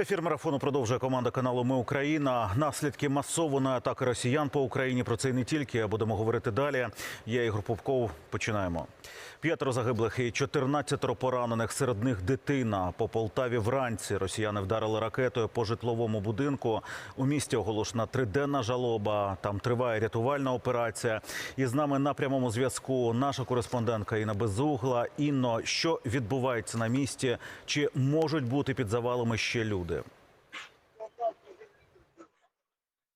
Ефір марафону продовжує команда каналу Ми Україна. Наслідки масованої атаки росіян по Україні. Про це і не тільки будемо говорити далі. Я Ігор Попков. Починаємо. П'ятеро загиблих і 14 поранених. Серед них дитина. По Полтаві вранці росіяни вдарили ракетою по житловому будинку. У місті оголошена триденна жалоба. Там триває рятувальна операція. І з нами на прямому зв'язку наша кореспондентка Інна Безугла. Інно, що відбувається на місці? Чи можуть бути під завалами ще люди?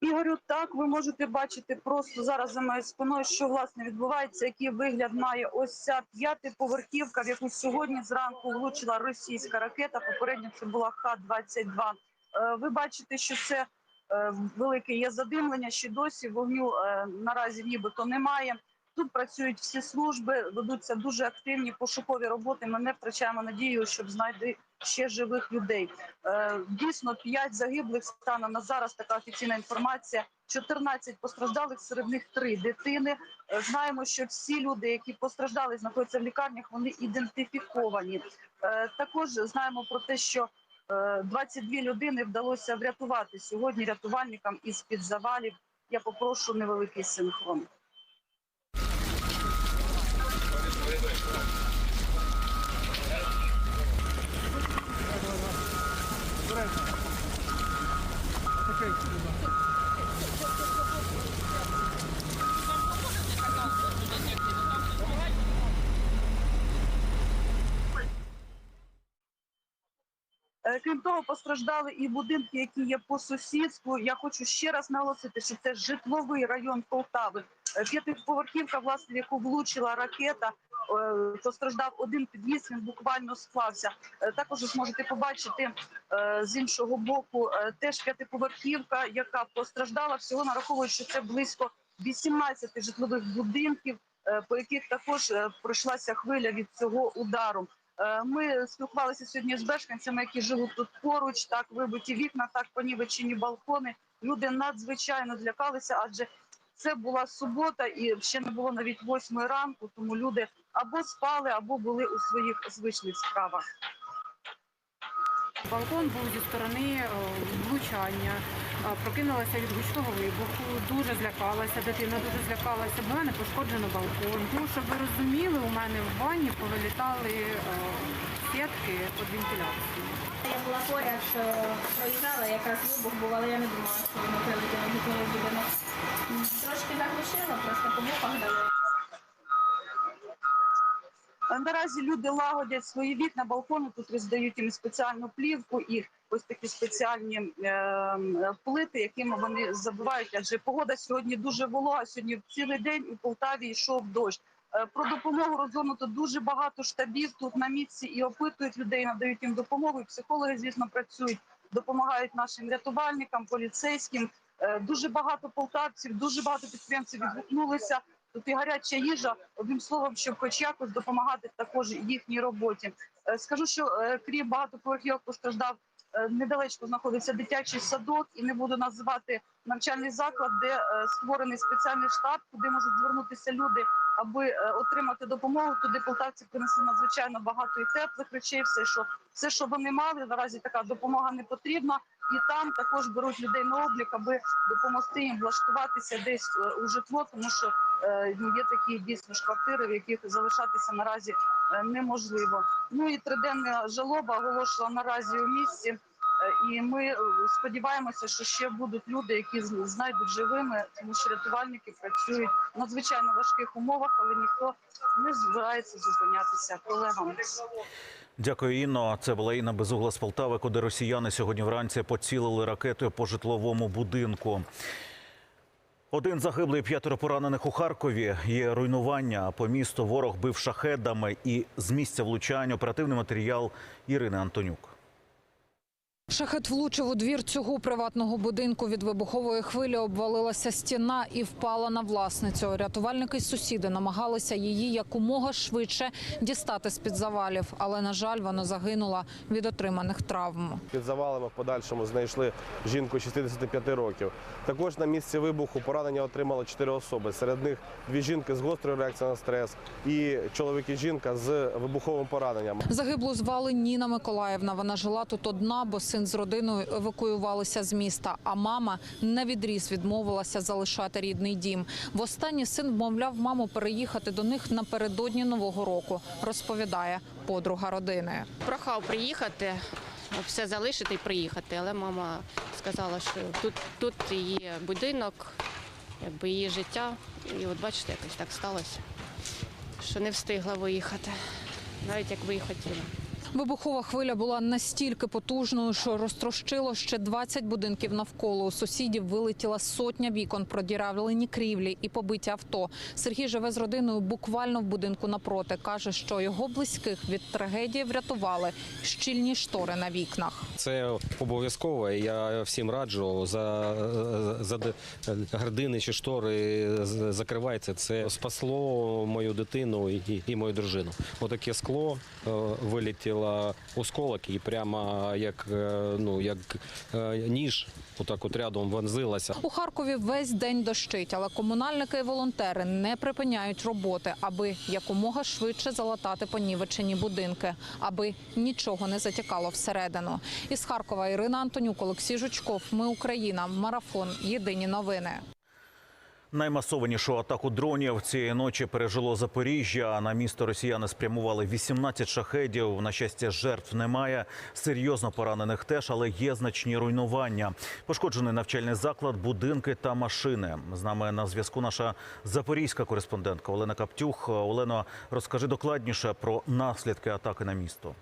Ігорю, так ви можете бачити просто зараз за моєю спиною, що власне відбувається, який вигляд має ось ця п'ятиповерхівка, в яку сьогодні зранку влучила російська ракета. Попередньо це була Х-22. Е, Ви бачите, що це е, велике є задимлення, ще досі вогню е, наразі нібито немає. Тут працюють всі служби, ведуться дуже активні пошукові роботи. Ми не втрачаємо надію, щоб знайти ще живих людей. Е, Дійсно, 5 загиблих станом на зараз. Така офіційна інформація. 14 постраждалих, серед них 3 дитини. Е, Знаємо, що всі люди, які постраждали, знаходяться в лікарнях, вони ідентифіковані. Е, Також знаємо про те, що е, 22 людини вдалося врятувати сьогодні рятувальникам із під завалів. Я попрошу невеликий синхрон. Крім того, постраждали і будинки, які є по сусідству. Я хочу ще раз наголосити, що це житловий район Полтави. Е, П'ятиповерхівка, власне, в яку влучила ракета. е, Постраждав один під'їзд, він буквально склався. Е, Також ви зможете побачити з іншого боку теж п'ятиповерхівка, яка постраждала. Всього нараховують, що це близько 18 житлових будинків, по яких також пройшлася хвиля від цього удару. Е, Ми спілкувалися сьогодні з мешканцями, які живуть тут поруч. Так вибиті вікна, так понівечені балкони. Люди надзвичайно злякалися, адже це була субота, і ще не було навіть восьмої ранку. Тому люди або спали, або були у своїх звичних справах. Балкон був зі сторони е, влучання. Прокинулася від гучного вибуху, дуже злякалася, дитина дуже злякалася. В мене пошкоджено балкон. Ну, щоб ви розуміли, у мене в ванні повилітали е, сітки під вентиляцією. Я була поряд, е, проїжджала, якраз вибух був, але я не думала, що воно прилетіло від моєї будинок. Трошки заглушило, просто по вухах дало. Наразі люди лагодять свої вікна, балкони. Тут роздають їм спеціальну плівку і ось такі спеціальні е, плити, якими вони забивають. Адже погода сьогодні дуже волога. Сьогодні цілий день у Полтаві йшов дощ. Е, Про допомогу розгорнуто дуже багато штабів тут на місці і опитують людей, надають їм допомогу. І психологи, звісно, працюють, допомагають нашим рятувальникам, поліцейським. Е, Дуже багато полтавців, дуже багато підприємців відгукнулися. Тут і гаряча їжа, одним словом, щоб хоч якось допомагати також їхній роботі. Е, Скажу, що крім багатоповерхівок постраждав недалечко знаходиться дитячий садок, і не буду називати навчальний заклад, де е, створений спеціальний штаб, куди можуть звернутися люди, аби е, отримати допомогу. Туди полтавці принесли надзвичайно багато і теплих речей. Все, що все, що вони мали, наразі така допомога не потрібна. І там також беруть людей на облік, аби допомогти їм влаштуватися десь е, у житло, тому що е, є такі дійсно ж квартири, в яких залишатися наразі е, неможливо. Ну і триденна жалоба оголошена наразі у місті. Е, І ми е, сподіваємося, що ще будуть люди, які знайдуть живими, тому що рятувальники працюють в надзвичайно важких умовах, але ніхто не збирається зупинятися колегам. Дякую, Інно. Це була Інна Безугла з Полтави, куди росіяни сьогодні вранці поцілили ракетою по житловому будинку. Один загиблий, п'ятеро поранених у Харкові. Є руйнування по місту. Ворог бив шахедами і з місця влучання оперативний матеріал Ірини Антонюк. Шахет влучив у двір цього приватного будинку. Від вибухової хвилі обвалилася стіна і впала на власницю. Рятувальники й сусіди намагалися її якомога швидше дістати з під завалів, але на жаль, вона загинула від отриманих травм. Під завалами в подальшому знайшли жінку 65 років. Також на місці вибуху поранення отримали 4 особи. Серед них дві жінки з гострою реакцією на стрес і чоловік і жінка з вибуховим пораненням. Загиблу звали Ніна Миколаївна. Вона жила тут одна, бо син з родиною евакуювалися з міста, а мама на відріз відмовилася залишати рідний дім. Востаннє син вмовляв маму переїхати до них напередодні нового року. Розповідає подруга родини. Прохав приїхати, все залишити і приїхати. Але мама сказала, що тут, тут її будинок, якби її життя. І от бачите, якось так сталося, що не встигла виїхати, навіть як би хотіла. Вибухова хвиля була настільки потужною, що розтрощило ще 20 будинків навколо. У сусідів вилетіла сотня вікон, продірявлені крівлі і побиті авто. Сергій живе з родиною буквально в будинку напроти. каже, що його близьких від трагедії врятували щільні штори на вікнах. Це обов'язково. Я всім раджу за, за гардини чи штори з- закривайте. Це спасло мою дитину і, і мою дружину. Отаке скло е, вилетіло осколок і прямо як, е, ну, як е, ніж, отак от рядом вонзилася. У Харкові весь день дощить, але комунальники і волонтери не припиняють роботи, аби якомога швидше залатати понівечені будинки, аби нічого не затікало всередину. Із Харкова Ірина Антонюк, Олексій Жучков. Ми Україна. Марафон. Єдині новини. Наймасованішу атаку дронів цієї ночі пережило Запоріжжя. На місто росіяни спрямували 18 шахедів. На щастя, жертв немає. Серйозно поранених теж, але є значні руйнування. Пошкоджений навчальний заклад, будинки та машини. З нами на зв'язку наша запорізька кореспондентка Олена Каптюх. Олено, розкажи докладніше про наслідки атаки на місто.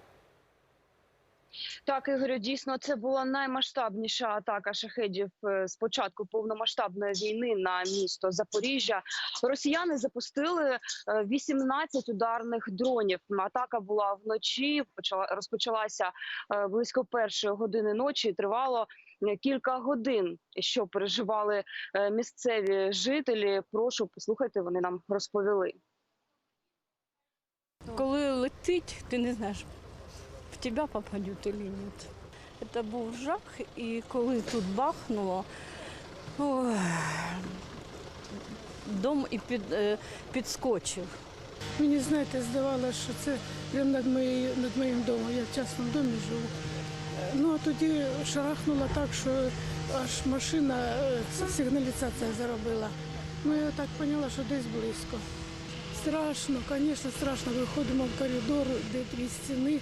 Так, Ігорю, дійсно, це була наймасштабніша атака шахедів е, з початку повномасштабної війни на місто Запоріжжя. Росіяни запустили е, 18 ударних дронів. Атака була вночі. Почала розпочалася е, близько першої години ночі. Тривало е, кілька годин. Що переживали е, місцеві жителі? Прошу послухайте, вони нам розповіли. Коли летить, ти не знаєш, в тебе попадуть чи ні. Це був жах, і коли тут бахнуло, ой, дом і під, е, підскочив. Мені, знаєте, здавалося, що це прямо над, моєю, над моїм домом. Я в частному домі живу. Ну, а тоді шарахнуло так, що аж машина, е, сигналізація заробила. Ну, я так поняла, що десь близько. Страшно, звісно, страшно. Виходимо в коридор, де дві стіни.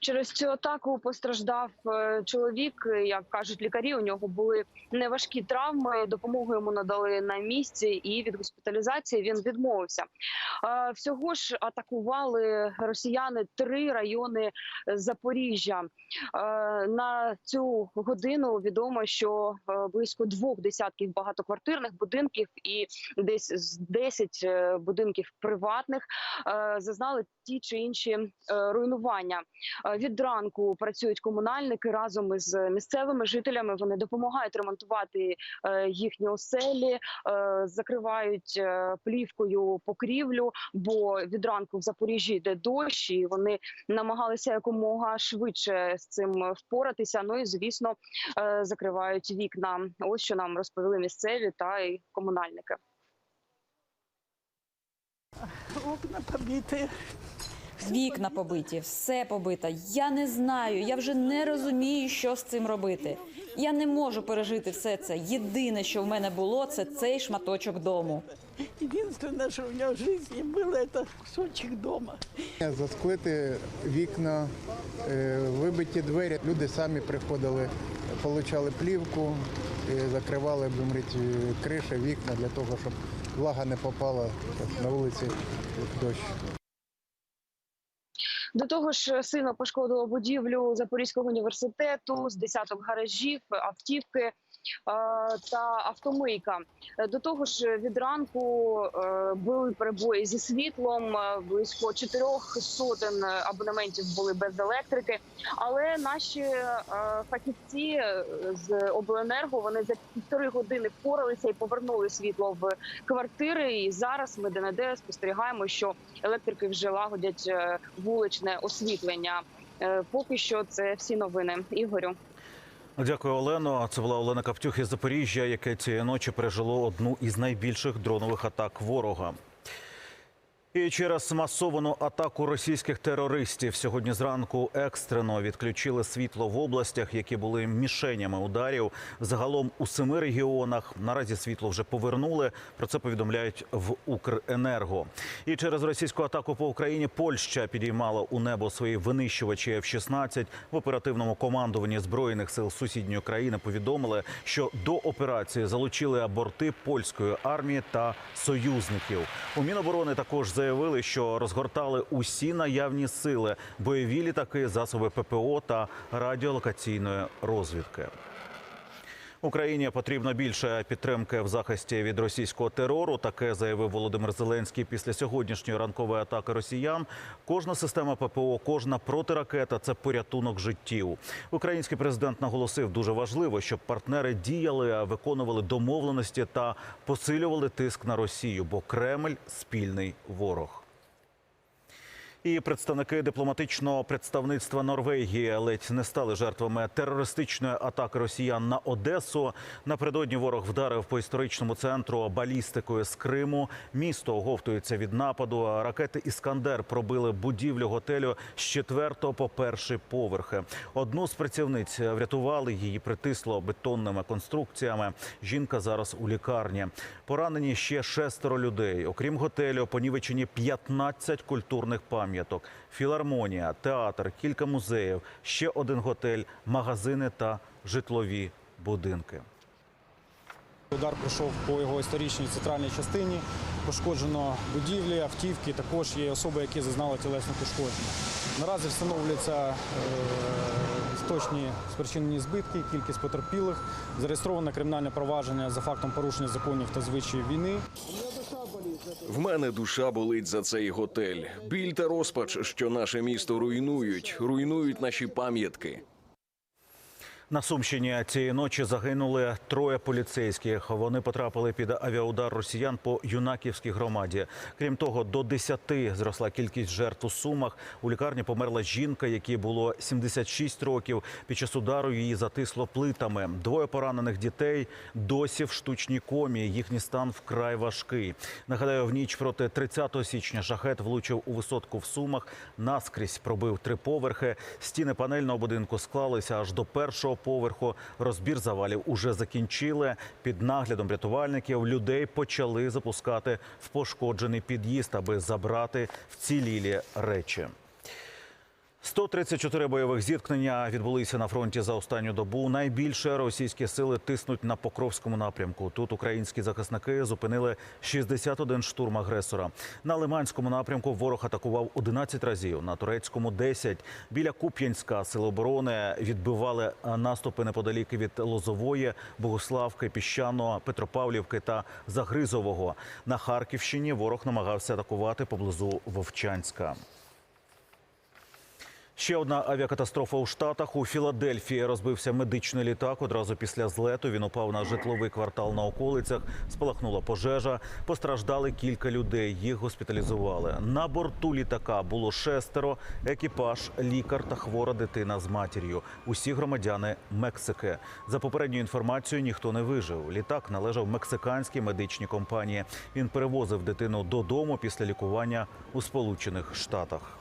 Через цю атаку постраждав е, чоловік. Як кажуть лікарі, у нього були неважкі травми. Допомогу йому надали на місці, і від госпіталізації він відмовився. Е, Всього ж атакували росіяни три райони Запоріжжя. Е, На цю годину відомо, що близько двох десятків багатоквартирних будинків і десь з 10 е, будинків приватних зазнали ті чи інші руйнування. Від ранку працюють комунальники разом із місцевими жителями. Вони допомагають ремонтувати е, їхні оселі, е, закривають е, плівкою покрівлю. Бо від ранку в Запоріжжі йде дощ, і вони намагалися якомога швидше з цим впоратися. Ну і звісно, закривають вікна. Ось що нам розповіли місцеві та й комунальники. Окна побиті. Вікна побиті, все побито. Я не знаю. Я вже не розумію, що з цим робити. Я не можу пережити все це. Єдине, що в мене було, це цей шматочок дому. Єдине, що в мене в житті було, це кусочок дома. Засклити вікна, е, вибиті двері. Люди самі приходили, получали плівку, е, закривали будемо криші, вікна для того, щоб влага не попала на вулиці дощ. До того ж, сильно пошкодило будівлю Запорізького університету з десяток гаражів, автівки е, та автомийка. До того ж, від ранку е, були перебої зі світлом. е, Близько чотирьох сотень абонементів були без електрики. Але наші фахівці з обленерго вони за півтори години впоралися і повернули світло в квартири. І зараз ми де спостерігаємо, що електрики вже лагодять е, вуличне освітлення. Е, Поки що це всі новини. Ігорю. Дякую, Олено. Це була Олена Каптюх із Запоріжжя, яке цієї ночі пережило одну із найбільших дронових атак ворога. І через масовану атаку російських терористів сьогодні зранку екстрено відключили світло в областях, які були мішенями ударів. Загалом у семи регіонах наразі світло вже повернули. Про це повідомляють в Укренерго. І через російську атаку по Україні Польща підіймала у небо свої винищувачі F-16. В оперативному командуванні збройних сил сусідньої країни повідомили, що до операції залучили борти польської армії та союзників. У Міноборони також заявили, що розгортали усі наявні сили, бойові літаки, засоби ППО та радіолокаційної розвідки. Україні потрібно більше підтримки в захисті від російського терору. Таке заявив Володимир Зеленський після сьогоднішньої ранкової атаки росіян. Кожна система ППО, кожна протиракета це порятунок життів. Український президент наголосив, дуже важливо, щоб партнери діяли, виконували домовленості та посилювали тиск на Росію, бо Кремль спільний ворог. І представники дипломатичного представництва Норвегії ледь не стали жертвами терористичної атаки росіян на Одесу. Напередодні ворог вдарив по історичному центру балістикою з Криму. Місто оговтується від нападу. Ракети Іскандер пробили будівлю готелю з четвертого по перший поверхи. Одну з працівниць врятували її, притисло бетонними конструкціями. Жінка зараз у лікарні. Поранені ще шестеро людей. Окрім готелю, понівечені 15 культурних пам'яток. Філармонія, театр, кілька музеїв, ще один готель, магазини та житлові будинки. Удар пройшов по його історичній центральній частині. Пошкоджено будівлі, автівки. Також є особи, які зазнали тілесне пошкодження. Наразі встановлюються е, точні спричинені збитки, кількість потерпілих. Зареєстроване кримінальне провадження за фактом порушення законів та звичаїв війни. В мене душа болить за цей готель. Біль та розпач, що наше місто руйнують, руйнують наші пам'ятки. На Сумщині цієї ночі загинули троє поліцейських. Вони потрапили під авіаудар росіян по юнаківській громаді. Крім того, до 10 зросла кількість жертв у Сумах. У лікарні померла жінка, якій було 76 років. Під час удару її затисло плитами. Двоє поранених дітей досі в штучній комі. Їхній стан вкрай важкий. Нагадаю, в ніч проти 30 січня шахет влучив у висотку в Сумах. Наскрізь пробив три поверхи. Стіни панельного будинку склалися аж до першого поверху. Розбір завалів уже закінчили. Під наглядом рятувальників людей почали запускати в пошкоджений під'їзд, аби забрати вцілілі речі. 134 бойових зіткнення відбулися на фронті за останню добу. Найбільше російські сили тиснуть на Покровському напрямку. Тут українські захисники зупинили 61 штурм агресора. На Лиманському напрямку ворог атакував 11 разів, на турецькому 10. Біля Куп'янська сили оборони відбивали наступи неподалік від Лозової, Богославки, Піщаного, Петропавлівки та Загризового. На Харківщині ворог намагався атакувати поблизу Вовчанська. Ще одна авіакатастрофа у Штатах. У Філадельфії розбився медичний літак. Одразу після злету він упав на житловий квартал на околицях. Спалахнула пожежа. Постраждали кілька людей. Їх госпіталізували. На борту літака було шестеро. Екіпаж, лікар та хвора дитина з матір'ю. Усі громадяни Мексики. За попередньою інформацією, ніхто не вижив. Літак належав мексиканській медичній компанії. Він перевозив дитину додому після лікування у Сполучених Штатах.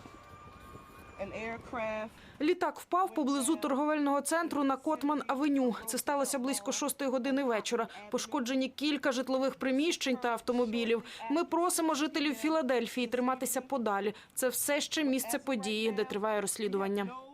Літак впав поблизу торговельного центру на Котман Авеню. Це сталося близько шостої години вечора. Пошкоджені кілька житлових приміщень та автомобілів. Ми просимо жителів Філадельфії триматися подалі. Це все ще місце події, де триває розслідування.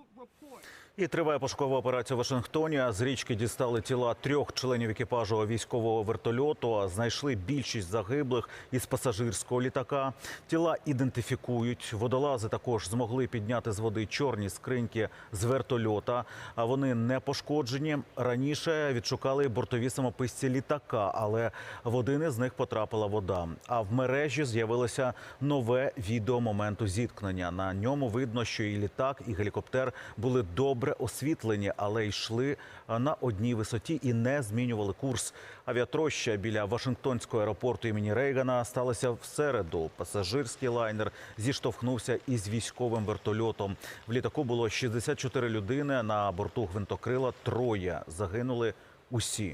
І триває пошукова операція в Вашингтоні. З річки дістали тіла трьох членів екіпажу військового вертольоту. Знайшли більшість загиблих із пасажирського літака. Тіла ідентифікують. Водолази також змогли підняти з води чорні скриньки з вертольота. А вони не пошкоджені. Раніше відшукали бортові самописці літака, але в один із них потрапила вода. А в мережі з'явилося нове відео моменту зіткнення. На ньому видно, що і літак, і гелікоптер були добре освітлені, але йшли на одній висоті і не змінювали курс. Авіатроща біля Вашингтонського аеропорту імені Рейгана сталася в середу. Пасажирський лайнер зіштовхнувся із військовим вертольотом. В літаку було 64 людини. На борту гвинтокрила троє загинули усі.